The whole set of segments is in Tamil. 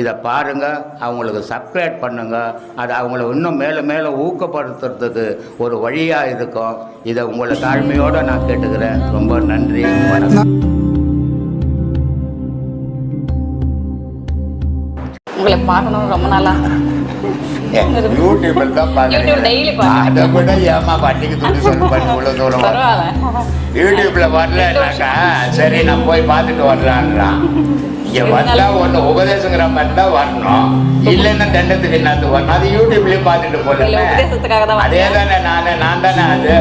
இதை பாருங்க அவங்களுக்கு சப்ஸ்கிரைப் பண்ணுங்க. அது அவங்கள இன்னும் மேலும் மேலும் ஊக்கப்படுத்துறதுக்கு ஒரு வழியாக இருக்கும். இதை உங்களை தாழ்மையோடு நான் கேட்டுக்கிறேன். ரொம்ப நன்றி. வணக்கம். உங்களை பார்க்கணும் ரொம்ப நாளா? யூடியூப்ல தான் பார்க்குறேன். அதை விட ஏமா வண்டிக்கு துணி சொல்லி பண்ணி இவ்வளோ தூரம் யூடியூப்ல வரலன்னாக்கா சரி நான் போய் பார்த்துட்டு வரலான்றான் இங்க வந்தா ஒண்ணு உபதேசங்கிற மாதிரி தான் வரணும். இல்லைன்னா தண்டத்துக்கு என்னது வரணும். அது யூடியூப்லயும் பார்த்துட்டு தான் அதே. தானே நானு நான் தானே அது.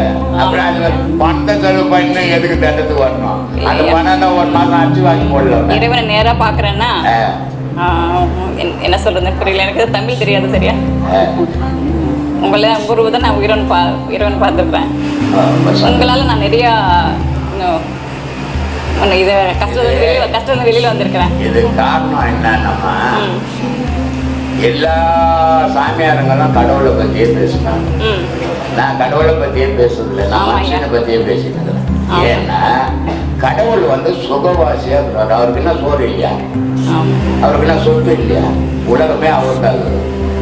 அப்புறம் அது பணத்தை செலவு பண்ணி எதுக்கு தண்டத்துக்கு வரணும்? அந்த இல்லையா? பணம் தான் ஒரு மாசம் அடிச்சு வாங்கி போடலாம் இறைவனை நேரா பாக்குறேன்னா என்ன சொல்றது புரியல. எனக்கு தமிழ் தெரியாது சரியா? உங்களை குருவை தான் நான் உயிரன் பா உயிரன் பார்த்துருப்பேன் உங்களால நான் நிறைய இது கஷ்டத்துல வெளியில கஷ்டத்துல வெளியில வந்திருக்கிறேன். இது காரணம் என்னன்னா. எல்லா சாமியாருங்களும் கடவுளை பத்தியே பேசுனாங்க ம். நான் கடவுளை பத்தியே பேசுறதில்ல நான். மனுஷனை இருக்கிறேன் ஆமா. ஏன்னா கடவுள் வந்து சுகவாசியா இருக்கிறார் அவருக்கு என்ன சோறு இல்லையா? அவருக்கு என்ன சொத்து இல்லையா? உலகமே அவருக்காக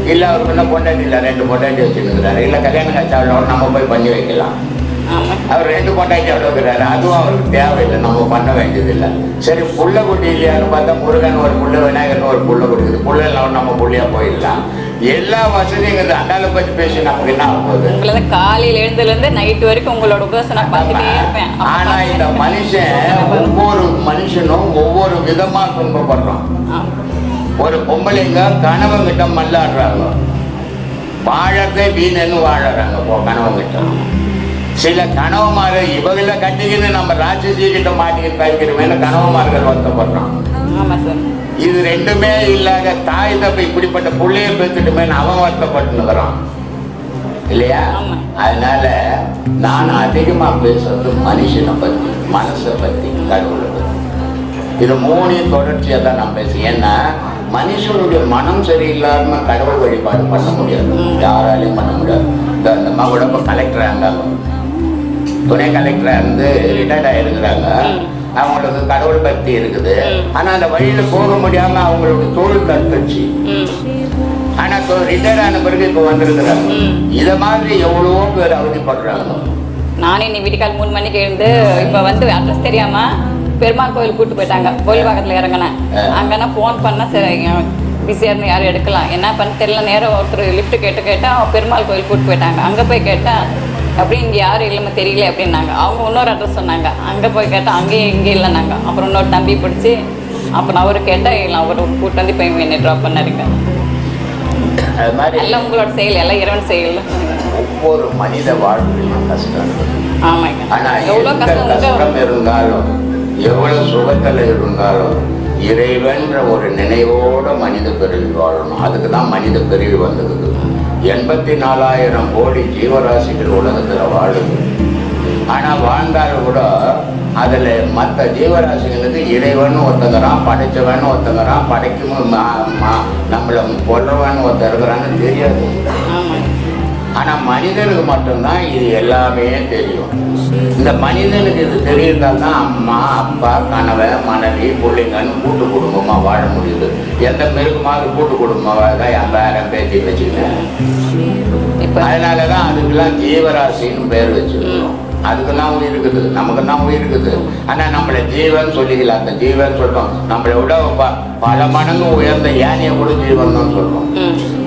இல்ல அவருக்கு என்ன பொண்டாட்டி இல்லை? ரெண்டு பொண்டாட்டி வச்சுருக்கிறாரு இல்ல கல்யாணம் காட்சி நம்ம போய் பண்ணி வைக்கலாம். அவர் ரெண்டு பொண்டாட்டி இருக்கிறாரு. அதுவும் அவருக்கு தேவையில்லை. நம்ம பண்ண வேண்டியதில்லை. சரி புள்ள குட்டி இல்லையான்னு பார்த்தா முருகன் ஒரு புள்ள விநாயகர்னு ஒரு புள்ள கொடுக்குது. புள்ள இல்லாம நம்ம புள்ளையா போயிடலாம். எல்லா வசதியும் அண்டால பத்தி பேசி நமக்கு என்ன ஆக போகுது உங்களை தான் காலையில எழுந்ததுல இருந்து நைட் வரைக்கும் உங்களோட உபதேசம் நான் பார்த்துட்டே இருப்பேன். அப்ப ஆனா இந்த மனுஷன் ஒவ்வொரு மனுஷனும் ஒவ்வொரு விதமா துன்பப்படுறான். ஆமா. ஒரு பொம்பளைங்க கணவங்கிட்ட மல்லாடுறாங்க. வாழறதே வீணன்னு வாழறாங்க. போ கணவங்கிட்ட. சில கணவமாரு இவங்கள கட்டிக்கின்னு நம்ம ராட்சசி கிட்ட மாட்டிக்கிட்டு தவிக்கிறோமேனு கணவமார்கள் வருத்தப்படுறான். இது ரெண்டுமே இல்லாத தாய் தப்ப இப்படிப்பட்ட புள்ளைய பெற்றுட்டுமே அவன் வருத்தப்பட்டுனுக்குறான் இல்லையா. அதனால நான் அதிகமா பேசுறது மனுஷனை பத்தி மனசை பத்தி கடவுளை பத்தி. இது மூணையும் தொடர்ச்சியா தான் நான் பேசுறேன். ஏன்னா மனுஷனுடைய மனம் சரியில்லாம கடவுள் வழிபாடு பண்ண முடியாது. யாராலையும் பண்ண முடியாது. இந்த அந்த அம்மா கூட இப்போ கலெக்டராக இருந்தாங்க துணை கலெக்டரா இருந்து ரிட்டையர்ட் ஆயிருக்கிறாங்க. ம். அவங்களுக்கு கடவுள் பக்தி இருக்குது. ம். ஆனா அந்த வழியில போக முடியாம அவங்களோட தொழில் தடுத்துச்சு ம். ஆனா இப்போ ரிட்டையர்ட் ஆன பிறகு இப்போ வந்திருக்கிறாங்க. இத மாதிரி எவ்வளவோ பேர் அவதிப்படுறாங்க. நானே நீ வீட்டுக்கால் மூணு மணிக்கு எழுந்து இப்போ வந்து அட்ரஸ் தெரியாம பெருமாள் கோயில் கூட்டு போயிட்டாங்க. கோயில் பக்கத்தில் இறங்கினேன். அங்கன்னா ஃபோன் பண்ணா சரி பிஸியாக இருந்து யாரும் எடுக்கலாம். என்ன பண்ண தெரியல நேரம் ஒருத்தர் லிஃப்ட் கேட்டு கேட்டால் பெருமாள் கோயில் கூட்டு போயிட்டாங்க. அங்கே போய் கேட்டால் அப்படி இங்கே யாரும் இல்லைம்மா தெரியல அப்படின்னாங்க. அவங்க இன்னொரு அட்ரஸ் சொன்னாங்க. அங்கே போய் கேட்டால் அங்கேயும் இங்கே இல்லைனாங்க அப்புறம் இன்னொரு தம்பி பிடிச்சி அப்புறம் அவரு கேட்டால் இல்லை அவர் கூட்டு வந்து இப்போ என்னை ட்ராப் பண்ணாருங்க அது மாதிரி எல்லாம் உங்களோட செயல் எல்லாம் இறைவன் செயல். ஒவ்வொரு மனித வாழ்விலும் கஷ்டம். ஆமாங்க. ஆனா எவ்வளோ கஷ்டம் இருந்தாலும் எவ்வளவு சுகத்துல இருந்தாலும் இறைவன்ற ஒரு நினைவோட மனித பிறவி வாழணும். அதுக்கு தான் மனித பிறவி வந்தது. எண்பத்தி நாலாயிரம் கோடி ஜீவராசிகள் உலகத்தில் வாழும் ஆனால் வாழ்ந்தாலும் கூட அதில் மற்ற ஜீவராசிகளுக்கு இறைவன் ஒருத்தங்கிறான் படைச்சவன் ஒருத்தங்கிறான் படைக்கும் நம்மளை ம- கொல்றவன் ஒருத்தர் இருக்கிறான்னு தெரியாது. ஆமாங்க ஆனா மனிதனுக்கு மட்டும்தான் இது எல்லாமே தெரியும். இந்த மனிதனுக்கு இது தெரிந்தால் தான் அம்மா அப்பா கணவன் மனைவி பிள்ளைங்கன்னு கூட்டு குடும்பமா வாழ முடியுது. எந்த பெருக்குமாவது கூட்டு குடும்பமாக தான் என் பேரன் பேத்தி வச்சுக்கினேன் இப்போ அதனாலதான் அதுக்கெல்லாம் ஜீவராசின்னு பேர் வச்சிருக்கோம் அதுக்கெல்லாம் உயிர் இருக்குது. நமக்கெல்லாம் உயிர் இருக்குது. ஆனா நம்மளை ஜீவன் சொல்லிக்கலாம் அந்த ஜீவன் சொல்றோம் நம்மளை விட பல மடங்கு உயர்ந்த யானையை கூட ஜீவன் தான் சொல்றோம்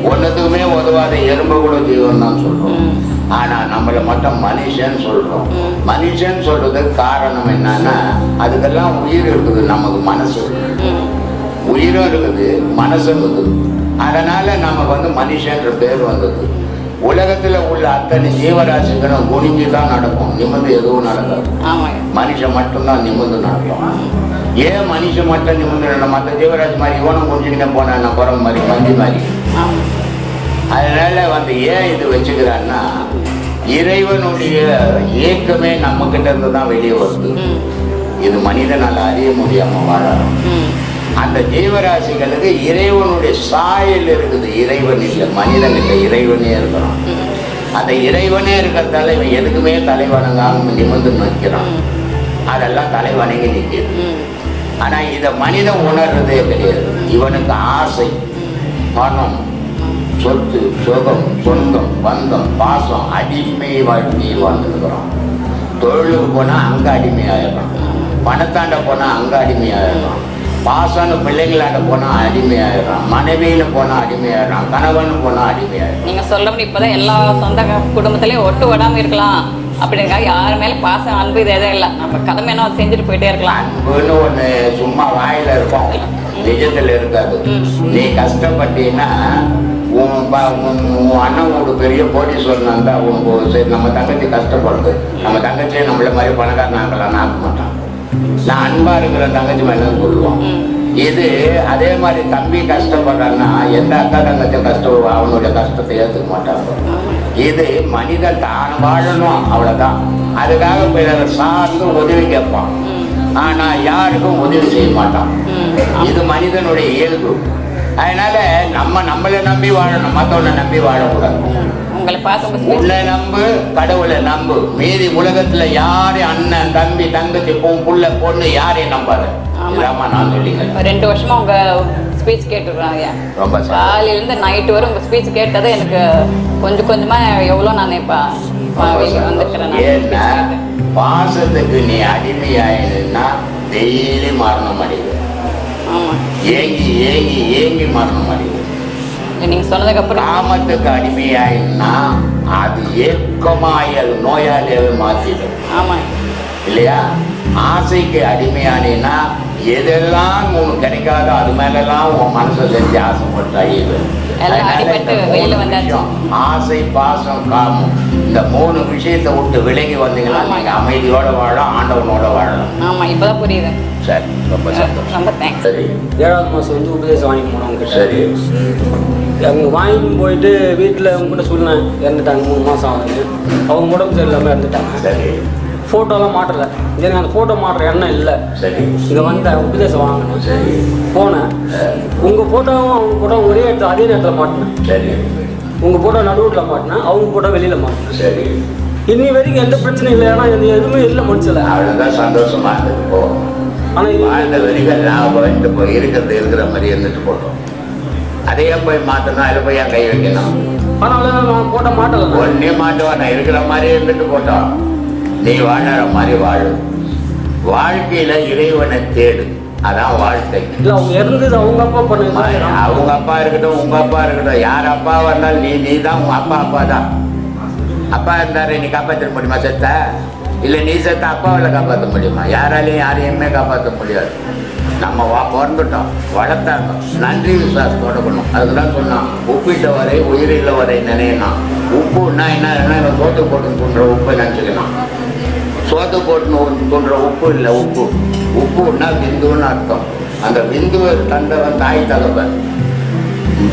ம் ஒன்றுத்துக்குமே உதவாத எறும்பு கூட ஜீவன் தான் சொல்றோம். ஆனா நம்மள மட்டும் மனுஷன் சொல்றோம். மனுஷன் சொல்றதுக்கு காரணம் என்னன்னா அதுக்கெல்லாம் உயிர் இருக்குது நமக்கு மனசு உயிரும் இருக்குது மனசும் இருக்குது. அதனால நமக்கு வந்து மனுஷன்ற பேர் வந்தது. உலகத்துல உள்ள அத்தனை ஜீவராசிகளும் குனிஞ்சு தான் நடக்கும். நிமிர்ந்து எதுவும் நடக்காது. மனுஷன் மட்டும்தான் நிமிர்ந்து நடக்கும். ஏன் மனுஷன் மட்டும் நடக்கும்? மற்ற ஜீவராசி மாதிரி இவனும் குனிஞ்சுக்கிட்டே போனான் நான் குரங்கு மாதிரி பந்தி மாதிரி. அதனால வந்து ஏன் இது வச்சுக்கிறான்னா இறைவனுடைய இயக்கமே நம்ம கிட்ட இருந்து தான் வெளியே வருது. இது மனிதனால் அறிய முடியாம வாழறோம். அந்த ஜீவராசிகளுக்கு இறைவனுடைய சாயல் இருக்குது. இறைவன் இல்லை மனிதன் இல்லை இறைவனே இருக்கிறான். அந்த இறைவனே இருக்கிறதால இவன் எதுக்குமே தலைவணங்காம நிமிர்ந்து நிற்கிறான். அதெல்லாம் தலைவணங்கி நிற்கிது ம். ஆனா இதை மனிதன் உணர்றதே கிடையாது. இவனுக்கு ஆசை. பணம் சொத்து சுகம் சொந்தம் பந்தம் பாசம் அடிமை வாழ்க்கையில் வாழ்ந்துருக்கிறோம். தொழிலுக்கு போனா அங்க அடிமையாயிடுறான் பணத்தாண்ட போனா அங்க அடிமையாயிடுறான் பாசம்னு பிள்ளைங்களாண்ட போனா அடிமையாயிடுறான் மனைவியில போனா அடிமையாயிடுறான் கணவன் போனா அடிமையாயிடுறான் நீங்கள் சொல்லபடி இப்போதான் எல்லா சொந்த குடும்பத்திலையும் ஒட்டு விடாமல் இருக்கலாம். அப்படிங்க யார் மேலே பாசம் அன்பு இது இல்லை. நம்ம கடமை என்ன செஞ்சுட்டு போயிட்டே இருக்கலாம். அன்புன்னு ஒண்ணு சும்மா வாயில இருக்கும். நிஜத்துல இருக்காது. நீ கஷ்டப்பட்டீன்னா உன் உன் உன் அண்ணன் ஒரு பெரிய கோடீஸ்வரன் இருந்தா உனக்கு ஒரு சரி நம்ம தங்கச்சி கஷ்டப்படுது. நம்ம தங்கச்சியை நம்மள மாதிரி பணக்காரன் ஆக்கலாம் ஆக்க மாட்டான் நான் அன்பா இருக்கிற தங்கச்சி மேல சொல்லுவான். இது அதே மாதிரி தம்பி கஷ்டப்படுறான்னா எந்த அக்கா தங்கச்சியும் கஷ்டம் அவனுடைய கஷ்டத்தை ஏற்றுக்க மாட்டாங்க. இது மனிதன் தான் வாழணும் அவ்வளவுதான். அதுக்காக பிறர் சார்ந்து உதவி கேட்பான். ம் ஆனா யாருக்கும் உதவி செய்ய மாட்டான். இது மனிதனுடைய இயல்பு. அதனால நம்ம நம்மளை நம்பி வாழணும் மத்தவனை நம்பி வாழக்கூடாது. உங்களை speech- உன்னை நம்பு கடவுளை நம்பு. மீதி உலகத்துல யாரையும் அண்ணன் தம்பி தங்கச்சி பொன் புள்ள பொண்ணு யாரையும் நம்பாத. ஆமா. நான் சொல்லிக்கிறேன். ரெண்டு வருஷமா உங்க ஸ்பீச் கேட்டுருக்கேன் ஐயா ரொம்ப. காலையிலேருந்து நைட்டு வரை உங்க ஸ்பீச் கேட்டது எனக்கு கொஞ்சம் கொஞ்சமா எவ்வளோ நான் இப்போ வந்துருக்கிறேன் பாசத்துக்கு நீ அடிமையாயினா டெய்லி மரணம் அடைவு ஏங்கி ஏங்கி ஏங்கி மரணம் அடைவு நீங்கள் சொன்னதுக்கப்புறம் காமத்துக்கு அடிமையாயினா அது ஏக்கமாயல் நோயாளியாவே மாத்திடும். ஆமாம் இல்லையா? ஆசைக்கு அடிமையானீன்னா எதெல்லாம் உனக்கு கிடைக்காதோ அது மேலெல்லாம் உன் மனசை செஞ்சு ஆசைப்பட்டு. விஷயம், ஆசை பாசம் காமம் இந்த மூணு விஷயத்தை விட்டு விலகி வந்தீங்கன்னா ஆமா. நீங்க அமைதியோட வாழலாம் ஆண்டவனோட வாழலாம். ஆமாம் இப்போ தான் புரியுது. சரி ரொம்ப சந்தோஷம். சரி. ஏழாவது மாதம் வந்து உபதேசம் வாங்கி கிட்ட சரி. அவங்க வாங்கிட்டு போயிட்டு வீட்டில் அவங்க கூட சொன்னேன் இறந்துட்டாங்க மூணு மாதம் ஆகுது அவங்க உடம்பு சரியில்லாமல் இறந்துட்டாங்க. சரி. ஃபோட்டோலாம் மாட்டல. எனக்கு அந்த ஃபோட்டோ மாட்டுற எண்ணம் இல்லை. சரி. இங்கே வந்தேன் உபதேசம் வாங்கினேன். சரி. போனேன். உங்கள் ஃபோட்டோவும் அவங்க ஃபோட்டோ ஒரே இடத்துல அதே நேரத்தில் மாட்டினேன். சரி. உங்கள் ஃபோட்டோ நடுவில் மாட்டினேன். அவங்க ஃபோட்டோ வெளியில் மாட்டினேன். சரி. இன்னி வரைக்கும் எந்த பிரச்சனையும் இல்லை. ஏன்னா இது எதுவுமே இல்லை மனுஷில். அவ்வளவுதான் சந்தோஷமா இருந்தது. போ. ஆனால் வாழ்ந்த வரைக்கும் லாபம் போய் இருக்கிறது இருக்கிற மாதிரி இருந்துட்டு போட்டோம். அதையே போய் மாத்தணும் அதில் போய் என் கை வைக்கணும். ஆனால் நான் ஃபோட்டோ மாட்டலை. ஒன்னே மாட்டுவா நான் இருக்கிற மாதிரி இருந்துட்டு போட்டோம். நீ வாழற மாதிரி வாழு. வாழ்க்கையில இறைவனை தேடு. அதான் வாழ்க்கை. இல்லை அவங்க அப்பா பண்ணது அவங்க அப்பா இருக்கட்டும் உங்க அப்பா இருக்கட்டும் யார் அப்பா வந்தாலும் நீ நீ தான் உங்க அப்பா அப்பா தான். அப்பா இருந்தாரு நீ காப்பாற்ற முடியுமா செத்த? இல்லை நீ செத்த அப்பாவில் காப்பாற்ற முடியுமா? யாராலையும் யாரையுமே காப்பாற்ற முடியாது. நம்ம வா பிறந்துட்டோம் வளர்த்தாங்க. நன்றி விசுவாசத்தோட பண்ணணும் அதுதான் சொன்னான் உப்பிட்ட வரை உயிரில்ல வரை நினையணும். உப்புன்னா என்ன என்ன சோத்து போட்டு உப்பை நினச்சிக்கலாம் சோத்து போட்டுன்னு தோன்ற உப்பு இல்லை உப்பு. உப்புன்னா விந்துன்னு அர்த்தம். அந்த விந்துவை தந்தவன் தாய் தகப்பன்.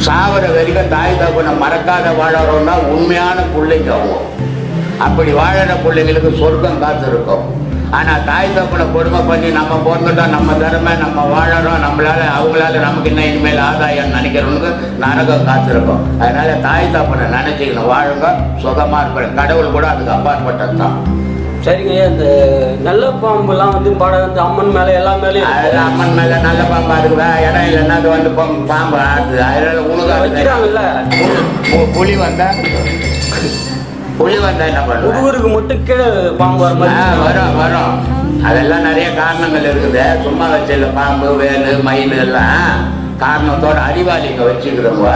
சாவர வரைக்கும் தாய் தகப்பனை மறக்காத வாழறோம்னா உண்மையான பிள்ளைங்க அவங்க. அப்படி வாழற பிள்ளைங்களுக்கு சொர்க்கம் காத்திருக்கும். ஆனால் தாய் தகப்பனை கொடுமை பண்ணி நம்ம பிறந்துட்டோம் நம்ம திறமை நம்ம வாழறோம் நம்மளால அவங்களால நமக்கு என்ன இனிமேல் ஆதாயம் நினைக்கிறவனுக்கு நரகம் காத்திருக்கும். அதனால தாய் தகப்பனை நினைச்சிக்கணும் வாழுங்க சுகமாக இருப்பேன் கடவுள் கூட அதுக்கு அப்பாற்பட்டது தான் சரிங்க இந்த நல்ல பாம்புலாம் வந்து பட இந்த அம்மன் மேலே எல்லா மேலேயும் அம்மன் மேல நல்ல பாம்பா இருக்குதா? இடம் இல்லைன்னா அது வந்து பாம்பு பாம்பு ஆடுது அதனால உனக்கு வைக்கிறாங்கல்ல? புலி வந்தா புலி வந்தா என்ன பண்ணுவ? முதுகுருக்கு மட்டும் கீழே பாம்பு வர மாதிரி வரும் வரும். அதெல்லாம் நிறைய காரணங்கள் இருக்குது. சும்மா வச்சல பாம்பு வேலு மயில் எல்லாம் காரணத்தோட அறிவாளிங்க வச்சுக்கிறவங்க.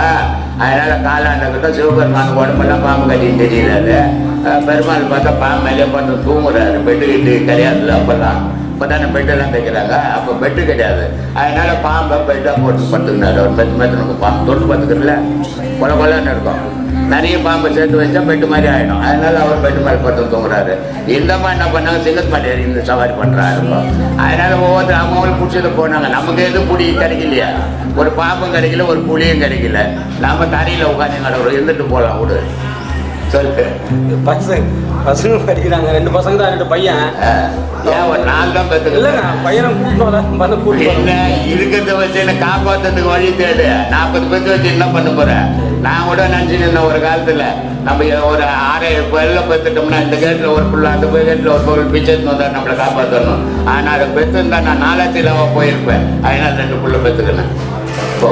அதனால காலாண்டக்கிட்ட சிவபெருமான் உடம்பெல்லாம் பாம்பு கட்டின்னு தெரியல பெருமாள் பார்த்தா பாம்பு மேலே பண்ண தூங்குறாரு. பெட்டு கிட்டு கிடையாதுல்ல அப்பெல்லாம். இப்போ தானே பெட்டெல்லாம் தைக்கிறாங்க. அப்போ பெட்டு கிடையாது. அதனால பாம்பை பெட்டாக போட்டு படுத்துக்கினாரு ஒரு பத்து மெத்து பாம்பு தொட்டு பார்த்துக்கிறல கொல கொலன்னு இருக்கும். நிறைய பாம்பை சேர்த்து வச்சா பெட்டு மாதிரி ஆகிடும் அதனால அவர் பெட்டு மாதிரி படுத்து தூங்குறாரு. இந்த மாதிரி என்ன பண்ணாங்க? சிங்கத்மாட்டியார் இந்த சவாரி பண்ணுறாரு அதனால ஒவ்வொருத்தர் அவங்களும் பிடிச்சது போனாங்க. நமக்கு எதுவும் புடி கிடைக்கலையா? ஒரு பாம்பும் கிடைக்கல ஒரு புளியும் கிடைக்கல. நாம தரையில் உட்காந்து கிடக்குறோம் இருந்துட்டு போகலாம் விடு. சொல்லு. பசங்க பசங்க படிக்கிறாங்க. ரெண்டு பசங்க தான் ரெண்டு பையன். ஏன் ஒரு நாள் தான் பெற்றுக்கல பையனை வந்து கூப்பிட்டு என்ன இருக்கிறத வச்சு என்ன காப்பாத்துறதுக்கு வழி தேடு. நாற்பது பேர்த்து வச்சு என்ன பண்ண போறேன் நான் கூட நினச்சின்னு ஒரு காலத்தில் நம்ம ஒரு ஆறு பேர்ல பெற்றுட்டோம்னா இந்த கேட்டில் ஒரு புள்ள அந்த கேட்டில் ஒரு பொருள் பிச்சை வந்தால் நம்மளை காப்பாற்றணும் ஆனால் அதை பெற்றுருந்தா நான் நாலாயிரத்தி இல்லாமல் போயிருப்பேன். அதனால் ரெண்டு புள்ள பெற்றுக்கினேன் போ.